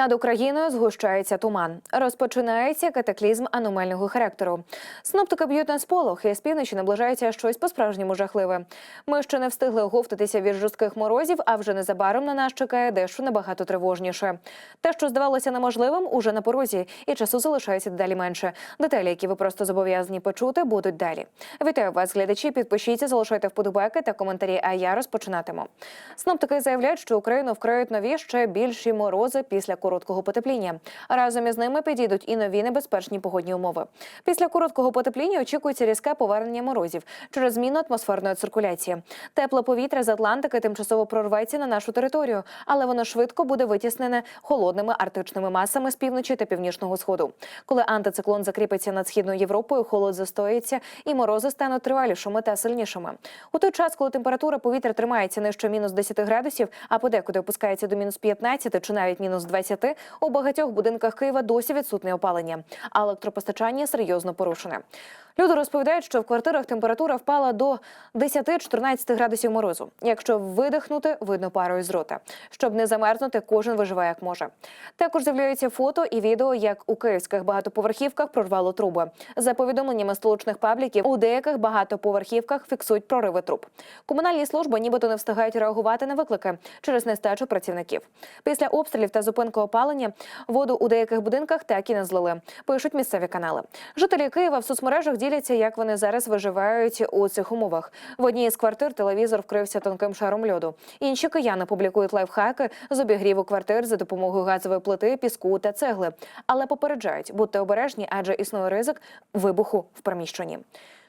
Над Україною згущається туман. Розпочинається катаклізм аномального характеру. Синоптики б'ють на сполох, і з півночі наближається щось по-справжньому жахливе. Ми ще не встигли оговтатися від жорстких морозів, а вже незабаром на нас чекає дещо набагато тривожніше. Те, що здавалося неможливим, уже на порозі, і часу залишається дедалі менше. Деталі, які ви просто зобов'язані почути, будуть далі. Вітаю вас, глядачі. Підпишіться, залишайте вподобайки та коментарі. А я розпочинатиму. Синоптики заявляють, що Україну вкриють нові ще більші морози після короткого потепління. Разом із ними підійдуть і нові небезпечні погодні умови. Після короткого потепління очікується різке повернення морозів через зміну атмосферної циркуляції. Тепле повітря з Атлантики тимчасово прорветься на нашу територію, але воно швидко буде витіснене холодними арктичними масами з півночі та північного сходу. Коли антициклон закріпиться над східною Європою, холод застоїться і морози стануть тривалішими та сильнішими. У той час, коли температура повітря тримається нижче мінус 10 градусів, а подекуди опускається до мінус 15 чи навіть мінус 20, у багатьох будинках Києва досі відсутне опалення, а електропостачання серйозно порушене. Люди розповідають, що в квартирах температура впала до 10-14 градусів морозу. Якщо видихнути, видно пару із рота. Щоб не замерзнути, кожен виживає як може. Також з'являються фото і відео, як у київських багатоповерхівках прорвало труби. За повідомленнями столичних пабліків, у деяких багатоповерхівках фіксують прориви труб. Комунальні служби нібито не встигають реагувати на виклики через нестачу працівників. Після обстрілів та зупинки опалення воду у деяких будинках так і не злили. Пишуть місцеві канали. Жителі Києва в соцмережах діляться, як вони зараз виживають у цих умовах. В одній з квартир телевізор вкрився тонким шаром льоду. Інші кияни публікують лайфхаки з обігріву квартир за допомогою газової плити, піску та цегли. Але попереджають, будьте обережні, адже існує ризик вибуху в приміщенні.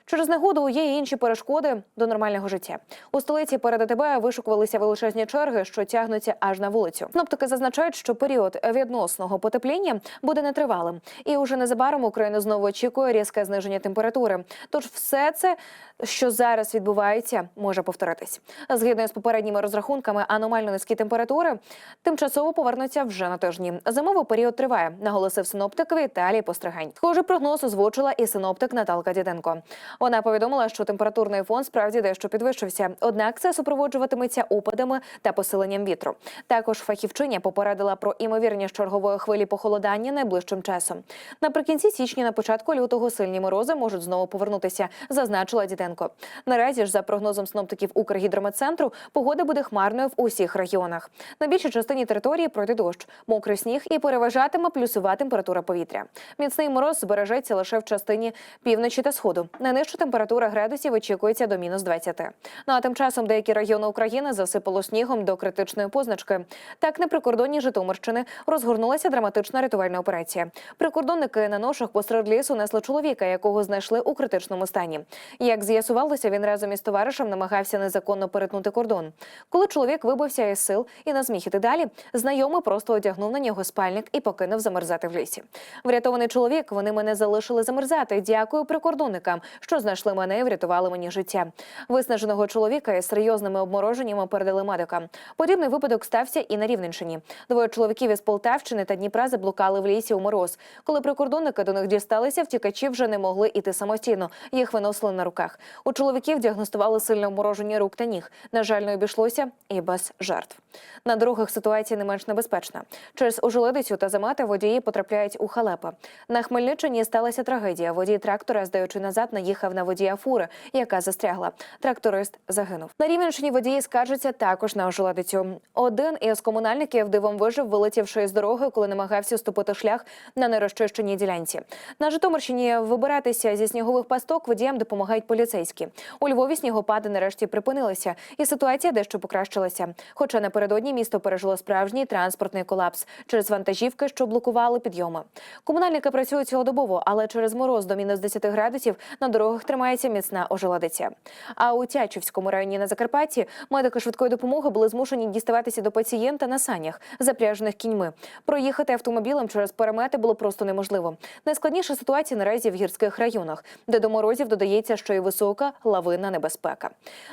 Через негоду є й інші перешкоди до нормального життя. У столиці перед АТБ вишукувалися величезні черги, що тягнуться аж на вулицю. Синоптики зазначають, що період відносного потепління буде нетривалим, і уже незабаром Україна знову очікує різке зниження температури. Тож все це, що зараз відбувається, може повторитись. Згідно з попередніми розрахунками, аномально низькі температури тимчасово повернуться вже на тижні. Зимовий період триває, наголосив синоптик Віталій Постригань. Схожий прогноз озвучила і синоптик Наталка Діденко. Вона повідомила, що температурний фон справді дещо підвищився. Однак це супроводжуватиметься опадами та посиленням вітру. Також фахівчиня попередила про імовірність чергової хвилі похолодання найближчим часом. Наприкінці січня, на початку лютого, сильні морози можуть знову повернутися, зазначила Діденко. Наразі ж, за прогнозом синоптиків Укргідрометцентру, погода буде хмарною в усіх регіонах. На більшій частині території пройде дощ, мокрий сніг і переважатиме плюсова температура повітря. Міцний мороз збережеться лише в частині півночі та сходу. Найнижча температура градусів очікується до мінус 20. Ну а тим часом деякі регіони України засипало снігом до критичної позначки. Так на прикордонні Житомирщини розгорнулася драматична рятувальна операція. Прикордонники на ношах посеред лісу несли чоловіка, якого знайшли у критичному стані. Як з'ясувалося, він разом із товаришем намагався незаконно перетнути кордон. Коли чоловік вибився із сил і не зміг іти далі, знайомий просто одягнув на нього спальник і покинув замерзати в лісі. Врятований чоловік. Вони мене залишили замерзати. Дякую прикордонникам, що знайшли мене і врятували мені життя. Виснаженого чоловіка із серйозними обмороженнями передали медикам. Подібний випадок стався і на Рівненщині. Двоє чоловіків із Полтавщини та Дніпра заблукали в лісі у мороз. Коли прикордонники до них дісталися, втікачі вже не могли іти самостійно. Їх виносили на руках. У чоловіків діагностували сильне обмороження рук та ніг. На жаль, не обійшлося і без жертв. На дорогах ситуація не менш небезпечна. Через ожеледицю та замети водії потрапляють у халепи. На Хмельниччині сталася трагедія. Водій трактора, здаючи назад, наїхав на водія фури, яка застрягла. Тракторист загинув. На Рівненщині водії скаржаться також на ожеледицю. Один із комунальників дивом вижив, вилетівши з дороги, коли намагався ступити шлях на нерозчищеній ділянці. На Житомирщині вибиратися зі снігових пасток водіям допомагають поліцейські. У Львові снігопади нарешті припинилися, і ситуація дещо покращилася. Хоча напередодні місто пережило справжній транспортний колапс через вантажівки, що блокували підйоми. Комунальники працюють цілодобово, але через мороз до мінус 10 градусів на дорогах тримається міцна ожеледиця. А у Тячівському районі на Закарпатті медики швидкої допомоги були змушені діставатися до пацієнта на санях, запряжених кіньми. Проїхати автомобілем через перемети було просто неможливо. Найскладніша ситуація наразі в гірських районах, де до морозів додається ще й висока лавинна небезпека.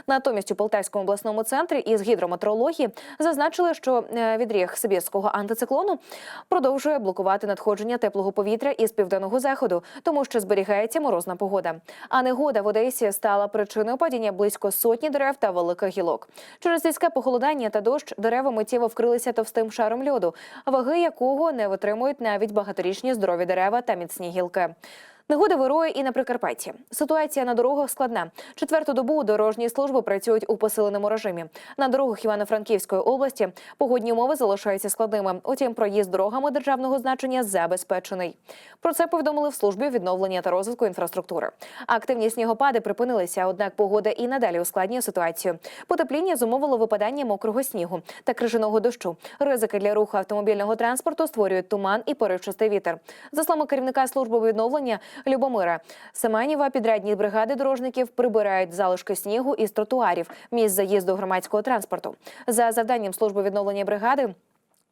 Натомість у Полтавському обласному центрі із гідрометеорології зазначили, що е, відріг Сибірського антициклону продовжує блокувати надходження теплого повітря із південного заходу, тому що зберігається морозна погода. А негода в Одесі стала причиною падіння близько сотні дерев та великих гілок. Через різке похолодання та дощ дерева миттєво вкрилися товстим шаром льоду, ваги якого не витримують навіть багаторічні здорові дерева та міцні гілки. Негода вирує і на Прикарпатті. Ситуація на дорогах складна. Четверту добу дорожні служби працюють у посиленому режимі. На дорогах Івано-Франківської області погодні умови залишаються складними. Утім, проїзд дорогами державного значення забезпечений. Про це повідомили в службі відновлення та розвитку інфраструктури. Активні снігопади припинилися, однак погода і надалі ускладнює ситуацію. Потепління зумовило випадання мокрого снігу та крижаного дощу. Ризики для руху автомобільного транспорту створюють туман і поривчастий вітер. За словами керівника служби відновлення Любомира Семенєва, підрядні бригади дорожників прибирають залишки снігу із тротуарів місць заїзду громадського транспорту. За завданням служби відновлення бригади.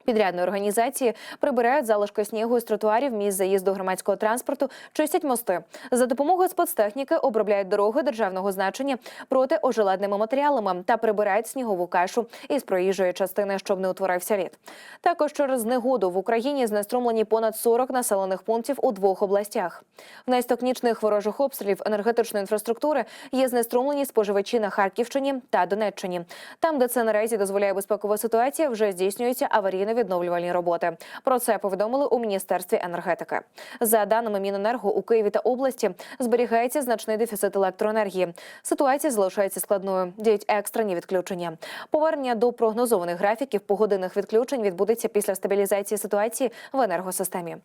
Підрядної організації прибирають залишки снігу з тротуарів місць заїзду громадського транспорту, чистять мости. За допомогою спецтехніки обробляють дороги державного значення проти ожеладними матеріалами та прибирають снігову кашу із проїжджої частини, щоб не утворився лід. Також через негоду в Україні знеструмлені понад 40 населених пунктів у двох областях. Внаслідок нічних ворожих обстрілів енергетичної інфраструктури є знеструмлені споживачі на Харківщині та Донеччині. Там, де це наразі дозволяє безпекова ситуація, вже здійснюються аварійно-відновлювальні роботи. Про це повідомили у міністерстві енергетики. За даними Міненерго, у Києві та області зберігається значний дефіцит електроенергії. Ситуація залишається складною. Діють екстрені відключення. Повернення до прогнозованих графіків погодинних відключень відбудеться після стабілізації ситуації в енергосистемі.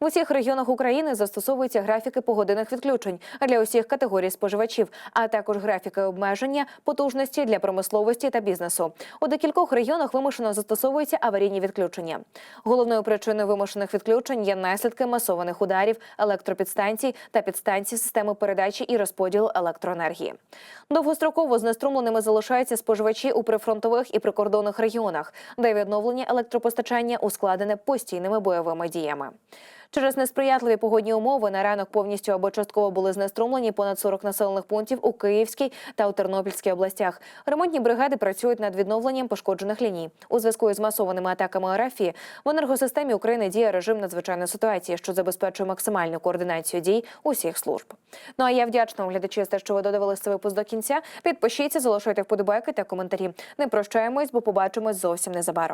В усіх регіонах України застосовуються графіки погодинних відключень для усіх категорій споживачів, а також графіки обмеження потужності для промисловості та бізнесу. У декількох регіонах вимушено застосовуються аварійні відключення. Головною причиною вимушених відключень є наслідки масованих ударів електропідстанцій та підстанцій системи передачі і розподілу електроенергії. Довгостроково знеструмленими залишаються споживачі у прифронтових і прикордонних регіонах, де відновлення електропостачання ускладнене постійними бойовими діями. Через несприятливі погодні умови на ранок повністю або частково були знеструмлені понад 40 населених пунктів у Київській та у Тернопільській областях. Ремонтні бригади працюють над відновленням пошкоджених ліній. У зв'язку із масованими атаками РФ в енергосистемі України діє режим надзвичайної ситуації, що забезпечує максимальну координацію дій усіх служб. Ну а я вдячна вам, глядачі, за те, що ви додивилися цей випуск до кінця. Підпишіться, залишайте вподобайки та коментарі. Не прощаємось, бо побачимось зовсім незабаром.